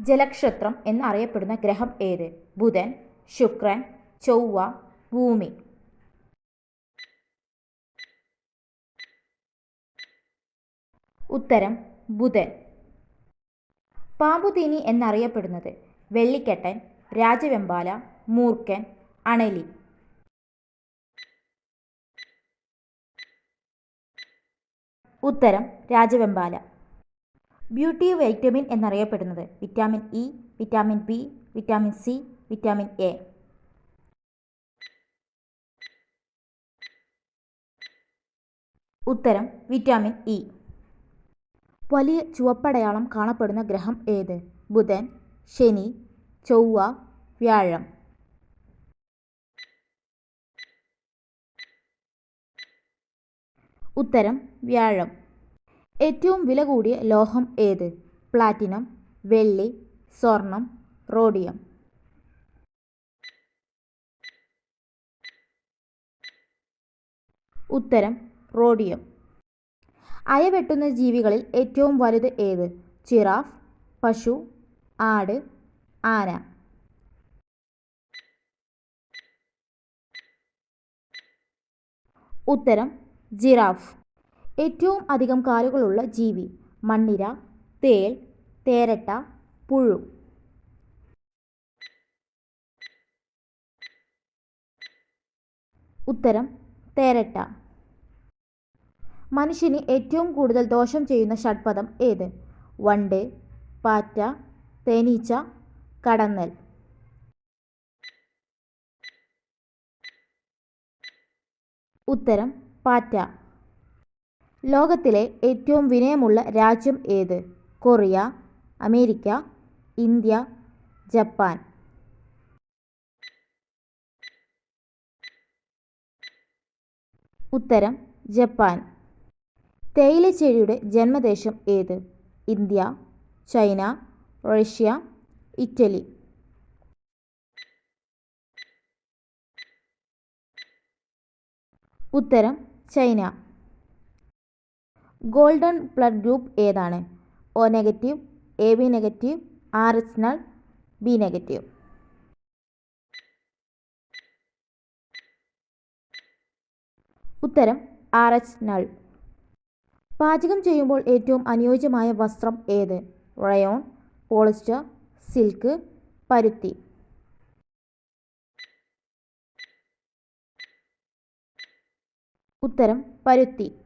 ജലക്ഷത്രം എന്നറിയപ്പെടുന്ന ഗ്രഹം ഏത്? ബുധൻ ശുക്രൻ ചൊവ്വ ഭൂമി. ഉത്തരം ബുധൻ. പാമ്പുതീനി എന്നറിയപ്പെടുന്നത് വെള്ളിക്കെട്ടൻ രാജവെമ്പാല മൂർക്കൻ അണലി. ഉത്തരം രാജവെമ്പാല. ബ്യൂട്ടി വൈറ്റമിൻ എന്നറിയപ്പെടുന്നത് vitamin E vitamin B vitamin C vitamin A. ഉത്തരം വിറ്റാമിൻ ഇ. വലിയ ചുവപ്പടയാളം കാണപ്പെടുന്ന ഗ്രഹം ഏത്? ബുധൻ ശനി ചൊവ്വ വ്യാഴം. ഉത്തരം വ്യാഴം. ഏറ്റവും വില കൂടിയ ലോഹം ഏത്? പ്ലാറ്റിനം വെള്ളി സ്വർണം റോഡിയം. ഉത്തരം റോഡിയം. അയവെട്ടുന്ന ജീവികളിൽ ഏറ്റവും വലുത് ഏത്? ചിറാഫ് പശു ആട് ആന. ഉത്തരം ജിറാഫ്. ഏറ്റവും അധികം കാലുകളുള്ള ജീവി മണ്ണിര തേൾ തേരട്ട പുഴു. ഉത്തരം തേരട്ട. മനുഷ്യന് ഏറ്റവും കൂടുതൽ ദോഷം ചെയ്യുന്ന ഷഡ്പദം ഏത്? വണ്ട് പാറ്റ തേനീച്ച കടന്നൽ. ഉത്തരം പാറ്റ. ലോകത്തിലെ ഏറ്റവും വിനയമുള്ള രാജ്യം ഏത്? Korea America India Japan. ഉത്തരം ജപ്പാൻ. തേയിലച്ചെടിയുടെ ജന്മദേശം ഏത്? India China Russia Italy. ഉത്തരം ചൈന. ഗോൾഡൻ ബ്ലഡ് ഗ്രൂപ്പ് ഏതാണ്? O negative A B negative R H null B negative. ഉത്തരം ആർ എച്ച് നൾ പാചകം ചെയ്യുമ്പോൾ ഏറ്റവും അനുയോജ്യമായ വസ്ത്രം ഏത്? റയോൺ പോളിസ്റ്റർ സിൽക്ക് പരുത്തി. ഉത്തരം പരുത്തി.